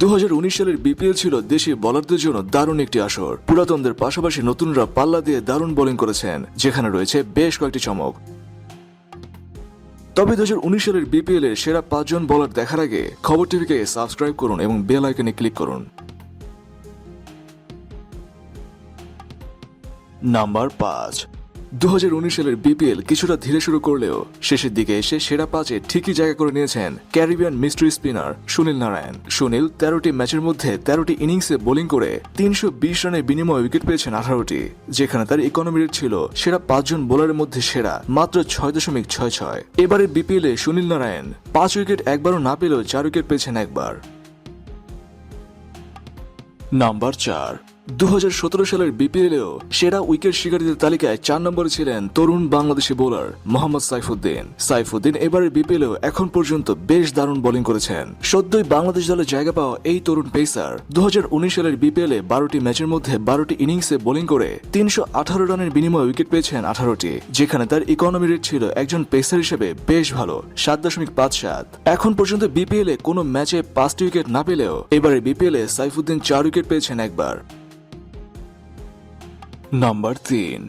দু হাজার উনিশ সালের বিপিএল ছিল দেশি বলারদের জন্য দারুণ একটি আসর। পুরাতনদের পাশাপাশি নতুনরা পাল্লা দিয়ে দারুণ বোলিং করেছেন, যেখানে রয়েছে বেশ কয়েকটি চমক। তবে দু হাজার উনিশ সালের বিপিএল এর সেরা পাঁচজন বলার দেখার আগে খবর টিভিকে সাবস্ক্রাইব করুন এবং বেল আইকনে ক্লিক করুন। নাম্বার পাঁচ। দু হাজার উনিশ সালের বিপিএল কিছুটা ধীরে শুরু করলেও শেষের দিকে এসে সেরা পাঁচে ঠিকই জায়গা করে নিয়েছেন Caribbean mystery spinner Sunil Narine. Sunil তেরোটি ম্যাচের মধ্যে তেরোটি ইনিংসে বোলিং করে তিনশো বিশ রানের বিনিময়ে উইকেট পেয়েছেন আঠারোটি, যেখানে তার ইকোনমি রেট ছিল সেরা পাঁচজন বোলারের মধ্যে সেরা, মাত্র ছয় দশমিক ছয় ছয়। এবারে বিপিএলে সুনীল নারায়ণ পাঁচ উইকেট একবারও না পেলেও চার উইকেট পেয়েছেন একবার। নাম্বার চার। দু হাজার সতেরো সালের বিপিএলেও সেরা উইকেট শিকারীদের তালিকায় চার নম্বরে ছিলেন তরুণ বাংলাদেশি বোলার মোহাম্মদ সাইফুদ্দিন। সাইফুদ্দিন এবারের বিপিএলেও এখন পর্যন্ত বেশ দারুণ বোলিং করেছেন। সদ্যই বাংলাদেশ দলে জায়গা পাওয়া এই তরুণ পেসার দু হাজার উনিশ সালের বিপিএলে বারোটি ম্যাচের মধ্যে বারোটি ইনিংসে বোলিং করে তিনশো আঠারো রানের বিনিময়ে উইকেট পেয়েছেন আঠারোটি, যেখানে তার ইকোনমি রেট ছিল একজন পেসার হিসেবে বেশ ভালো, সাত দশমিক পাঁচ সাত। এখন পর্যন্ত বিপিএলে কোনো ম্যাচে পাঁচটি উইকেট না পেলেও এবারে বিপিএলে সাইফুদ্দিন চার উইকেট পেয়েছেন একবার। নাম্বার তিন।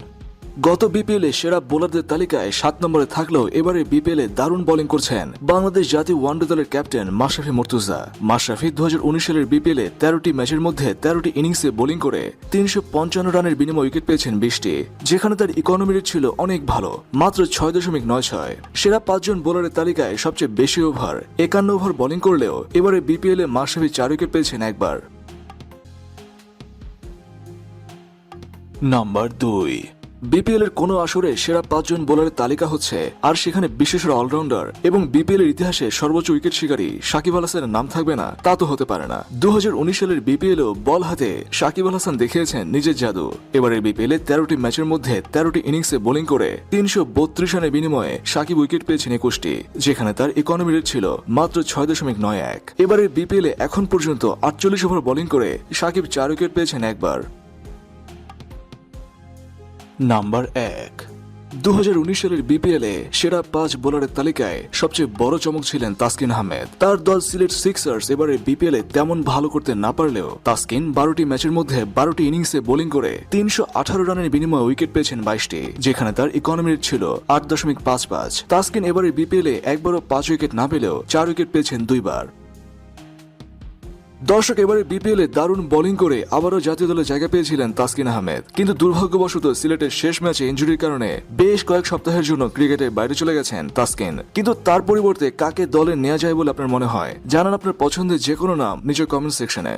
গত বিপিএল এ সেরা বোলারদের তালিকায় সাত নম্বরে থাকলেও এবারে বিপিএল এ দারুণ বোলিং করছেন বাংলাদেশ জাতীয় ওয়ানডে দলের ক্যাপ্টেন মাশরাফি মুর্তুজা। মাশরাফি দু সালের বিপিএল এ তেরোটি ম্যাচের মধ্যে তেরোটি ইনিংসে বোলিং করে তিনশো পঞ্চান্ন রানের বিনিময়ে উইকেট পেয়েছেন বিশটি, যেখানে তার ইকোনমি রেট ছিল অনেক ভালো, মাত্র ছয় দশমিক নয় ছয়। সেরা পাঁচজন বোলারের তালিকায় সবচেয়ে বেশি ওভার একান্ন ওভার বোলিং করলেও এবারে বিপিএল এ মাশরাফি চার উইকেট পেয়েছেন একবার। নাম্বার দুই। বিপিএল এর কোন আসরে সেরা পাঁচজন বোলারের তালিকা হচ্ছে, আর সেখানে বিশেষ অলরাউন্ডার এবং বিপিএল এর ইতিহাসে সর্বোচ্চ উইকেট শিকারী সাকিব আল হাসানের নাম থাকবে না, তা তো হতে পারে না। দু হাজার উনিশ সালের বিপিএল ও বল হাতে সাকিব আল হাসান দেখিয়েছেন নিজের জাদু। এবারের বিপিএল এ তেরোটি ম্যাচের মধ্যে তেরোটি ইনিংসে বোলিং করে তিনশো বত্রিশ রানের বিনিময়ে সাকিব উইকেট পেয়েছেন একুশটি, যেখানে তার ইকোনমি রেট ছিল মাত্র ছয় দশমিক নয় এক। এবারের বিপিএল এ এখন পর্যন্ত আটচল্লিশ ওভার বোলিং করে সাকিব চার উইকেট পেয়েছেন একবার। নাম্বার এক। দু সালের বিপিএল সেরা পাঁচ বোলারের তালিকায় সবচেয়ে বড় চমক ছিলেন তাসকিন আহমেদ। তার দল সিলেট সিক্সার্স এবারে বিপিএল তেমন ভালো করতে না পারলেও তাসকিন বারোটি ম্যাচের মধ্যে বারোটি ইনিংসে বোলিং করে তিনশো আঠারো রানের বিনিময়ে উইকেট পেয়েছেন বাইশটি, যেখানে তার ইকোনমি রেট ছিল আট দশমিক পাঁচ পাঁচ। তাসকিন এবারে বিপিএল একবারও পাঁচ উইকেট না পেলেও চার উইকেট পেয়েছেন দুইবার। দর্শক, এবারে বিপিএল এ দারুণ বোলিং করে আবারও জাতীয় দলে জায়গা পেয়েছিলেন তাসকিন আহমেদ। কিন্তু দুর্ভাগ্যবশত সিলেটের শেষ ম্যাচে ইঞ্জুরির কারণে বেশ কয়েক সপ্তাহের জন্য ক্রিকেটে বাইরে চলে গেছেন তাসকিন। কিন্তু তার পরিবর্তে কাকে দলে নেওয়া যায় বলে আপনার মনে হয়? জানান আপনার পছন্দের যে কোনো নাম নিচের কমেন্ট সেকশনে